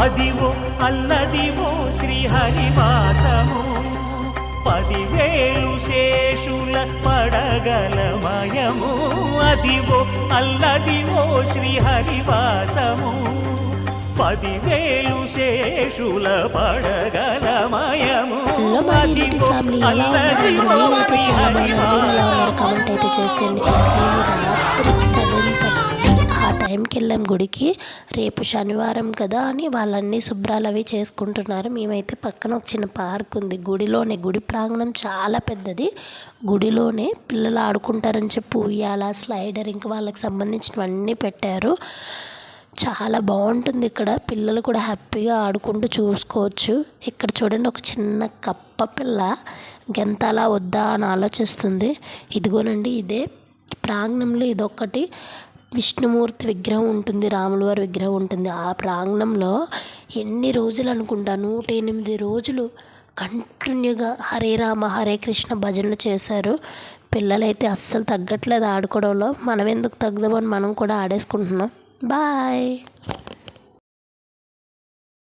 అదివో అల్లదివో శ్రీహరివాసము. పదివేలు శేషుల పడగలమయము అదివో అల్లదివో శ్రీహరివాసము. పదివేలు శేషుల పడగలమయము మరి యూట్యూబ్ అదివో ఫ్యామిలీ ఎలా ఉన్నారు? అల్లదివో నేనైతే చాలా బాగున్నాను. కామెంట్ అయితే చేసేయండి. టైంకి వెళ్ళాం గుడికి. రేపు శనివారం కదా అని వాళ్ళన్నీ శుభ్రాలు అవి చేసుకుంటున్నారు. మేమైతే పక్కన ఒక చిన్న పార్క్ ఉంది. గుడిలోనే గుడి ప్రాంగణం చాలా పెద్దది. గుడిలోనే పిల్లలు ఆడుకుంటారని చెప్పి ఉయ్యాల స్లైడర్ ఇంకా వాళ్ళకి సంబంధించినవన్నీ పెట్టారు. చాలా బాగుంటుంది ఇక్కడ. పిల్లలు కూడా హ్యాపీగా ఆడుకుంటూ చూసుకోవచ్చు. ఇక్కడ చూడండి ఒక చిన్న కప్ప పిల్ల. గెంతాలా వద్దా అని ఆలోచిస్తుంది. ఇదిగోనండి ఇదే ప్రాంగణంలో ఇదొక్కటి. విష్ణుమూర్తి విగ్రహం ఉంటుంది రాముల వారి విగ్రహం ఉంటుంది. ఆ ప్రాంగణంలో ఎన్ని రోజులు అనుకుంటా నూట ఎనిమిది రోజులు కంటిన్యూగా హరే రామ హరే కృష్ణ భజనలు చేశారు. పిల్లలైతే అస్సలు తగ్గట్లేదు ఆడుకోవడంలో. మనం ఎందుకు తగ్గదామని మనం కూడా ఆడేసుకుంటున్నాం. బాయ్.